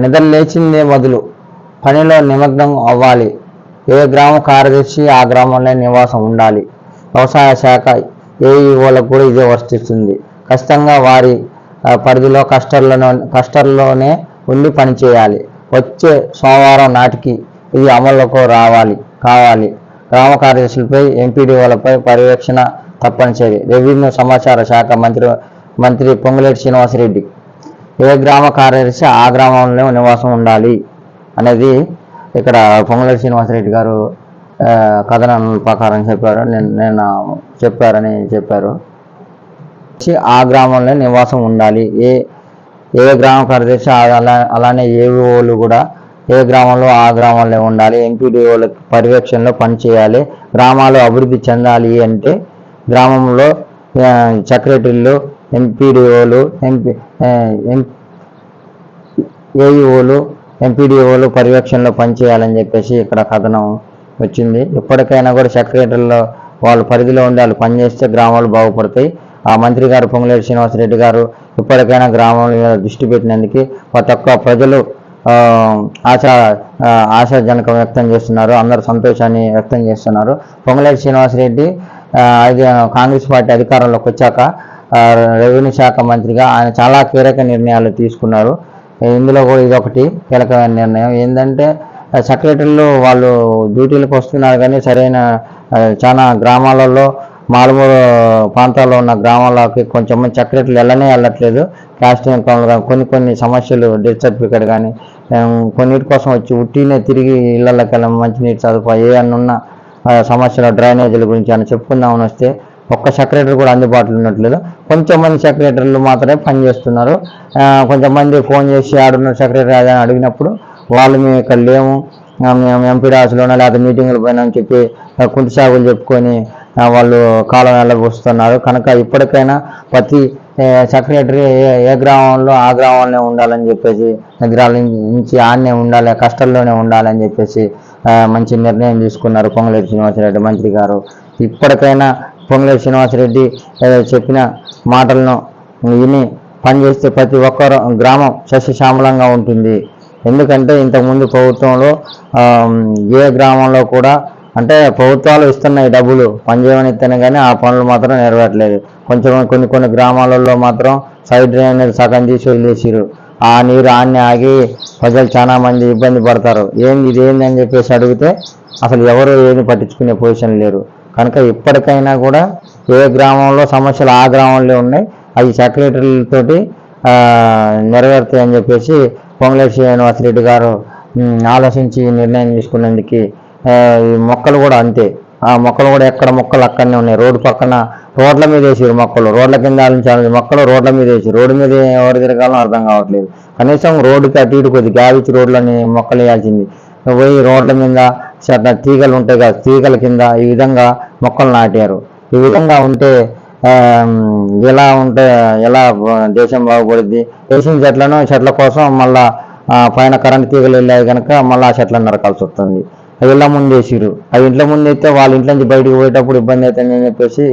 నిద్ర లేచిందే మొదలు పనిలో నిమగ్నం అవ్వాలి. ఏ గ్రామ కార్యదర్శి ఆ గ్రామంలో నివాసం ఉండాలి. వ్యవసాయ శాఖ ఏఈఓలకు కూడా ఇదే వర్తిస్తుంది. ఖచ్చితంగా వారి పరిధిలో కష్టర్లలో కస్టర్లోనే ఉండి పనిచేయాలి వచ్చే సోమవారం నాటికి ఇది అమల్లోకి రావాలి కావాలి. గ్రామ కార్యదర్శులపై ఎంపీడీఓలపై పర్యవేక్షణ తప్పనిసరి. రెవెన్యూ సమాచార శాఖ మంత్రి మంత్రి పొంగులేటి శ్రీనివాసరెడ్డి ఏ గ్రామ కార్యదర్శి ఆ గ్రామంలో నివాసం ఉండాలి అనేది ఇక్కడ పొంగులేటి శ్రీనివాసరెడ్డి గారు కథనం ప్రకారం చెప్పారు. నేను నేను చెప్పారని చెప్పారు. ఆ గ్రామంలో నివాసం ఉండాలి. ఏ ఏ గ్రామ కార్యదర్శి అలా అలానే ఏవీఓలు కూడా ఏ గ్రామంలో ఆ గ్రామంలో ఉండాలి. ఎంపీడీఓల పర్యవేక్షణలో పనిచేయాలి. గ్రామాలు అభివృద్ధి చెందాలి అంటే గ్రామంలో సెక్రటరీలు ఎంపీడీఓలు ఎంపీ ఏఈఓలు ఎంపీడీఓలు పర్యవేక్షణలో పనిచేయాలని చెప్పేసి ఇక్కడ కథనం వచ్చింది. ఇప్పటికైనా కూడా సెక్రటరీలో వాళ్ళ పరిధిలో ఉండి వాళ్ళు పనిచేస్తే గ్రామాలు బాగుపడతాయి. ఆ మంత్రి గారు పొంగులేటి శ్రీనివాసరెడ్డి గారు ఇప్పటికైనా గ్రామాల మీద దృష్టి పెట్టినందుకు ప్రతి ఒక్క ప్రజలు ఆశా ఆశాజనకం వ్యక్తం చేస్తున్నారు. అందరూ సంతోషాన్ని వ్యక్తం చేస్తున్నారు. పొంగులేటి శ్రీనివాసరెడ్డి అది కాంగ్రెస్ పార్టీ అధికారంలోకి వచ్చాక రెవెన్యూ శాఖ మంత్రిగా ఆయన చాలా కీలక నిర్ణయాలు తీసుకున్నారు. ఇందులో కూడా ఇది ఒకటి కీలకమైన నిర్ణయం. ఏంటంటే సెక్రటరీలు వాళ్ళు డ్యూటీలకు వస్తున్నారు కానీ సరైన చాలా గ్రామాలలో మారుమూల ప్రాంతాల్లో ఉన్న గ్రామాలకి కొంచెం మంది సెక్రటరీలు వెళ్ళనే వెళ్ళట్లేదు. క్యాస్ట్ ఇన్కమ్ కానీ కొన్ని కొన్ని సమస్యలు డెత్ సర్టిఫికేట్ కానీ కొన్నిటి కోసం వచ్చి ఉట్టినే తిరిగి ఇళ్ళకి వెళ్ళి మంచినీటి సదుపాయం ఏ అన్న ఉన్న డ్రైనేజీల గురించి అని చెప్పుకుందామని వస్తే ఒక్క సెక్రటరీ కూడా అందుబాటులో ఉండట్లేదు. కొంచెం మంది సెక్రటరీలు మాత్రమే పనిచేస్తున్నారు కొంతమంది ఫోన్ చేసి ఆడున్న సెక్రటరీ అని అడిగినప్పుడు వాళ్ళు మేము ఇక్కడ లేము. మేము ఎంపీ రాసులోనే లేకపోతే మీటింగ్లు పోయినా అని చెప్పి కుంటి సాగులు చెప్పుకొని వాళ్ళు కాలం వెళ్ళబోస్తున్నారు. కనుక ఇప్పటికైనా ప్రతి సెక్రటరీ ఏ ఏ గ్రామంలో ఆ గ్రామంలో ఉండాలని చెప్పేసి నగరాల నుంచి ఆడనే ఉండాలి కష్టంలోనే ఉండాలని చెప్పేసి మంచి నిర్ణయం తీసుకున్నారు పొంగులేటి శ్రీనివాసరెడ్డి మంత్రి గారు. ఇప్పటికైనా పొంగులేటి శ్రీనివాసరెడ్డి చెప్పిన మాటలను విని పనిచేస్తే ప్రతి ఒక్కరు గ్రామం సస్యశ్యామలంగా ఉంటుంది. ఎందుకంటే ఇంతకుముందు ప్రభుత్వంలో ఏ గ్రామంలో కూడా అంటే ప్రభుత్వాలు ఇస్తున్నాయి డబ్బులు పనిచేయమని ఇస్తేనే కానీ ఆ పనులు మాత్రం నెరవేరట్లేదు. కొంచెం కొన్ని కొన్ని గ్రామాలలో మాత్రం సైడ్ డ్రైన్ అనేది సగం తీసి వదిలేసారు ఆ నీరు ఆన్ని ఆగి ప్రజలు చాలా మంది ఇబ్బంది పడతారు. ఏంది ఇదేంది అని చెప్పేసి అడిగితే అసలు ఎవరు ఏమి పట్టించుకునే పొజిషన్ లేరు. కనుక ఇప్పటికైనా కూడా ఏ గ్రామంలో సమస్యలు ఆ గ్రామంలో ఉన్నాయి అవి సెక్రటరీలతోటి నెరవేరుతాయి అని చెప్పేసి పొంగులేటి శ్రీనివాసరెడ్డి గారు ఆలోచించి నిర్ణయం తీసుకున్నందుకు ఈ మొక్కలు కూడా అంతే. ఆ మొక్కలు కూడా ఎక్కడ మొక్కలు అక్కడనే ఉన్నాయి. రోడ్డు పక్కన రోడ్ల మీద వేసారు మొక్కలు. రోడ్ల కింద ఆలోచించాలి మొక్కలు రోడ్ల మీద వేసి రోడ్డు మీద ఎవరు తిరగాలో అర్థం కావట్లేదు. కనీసం రోడ్డుకి అటు ఇటు కొద్ది గ్యాప్ ఇచ్చి రోడ్లని మొక్కలు వేయాల్సింది. పోయి రోడ్ల మీద చెట్ల తీగలు ఉంటాయి కదా తీగల కింద ఈ విధంగా మొక్కలు నాటారు. ఈ విధంగా ఉంటే ఎలా ఉంటే ఎలా దేశం బాగుపడుద్ది? వేసిన చెట్లను చెట్ల కోసం మళ్ళా పైన కరెంట్ తీగలు వెళ్ళాయి కనుక మళ్ళీ ఆ చెట్లను నరకాల్సి వస్తుంది. అవి ఇళ్ళ ముందు వేసిరు అవి ఇంట్లో ముందు అయితే వాళ్ళ ఇంట్లో నుంచి బయటకు పోయేటప్పుడు ఇబ్బంది అవుతుంది అని చెప్పేసి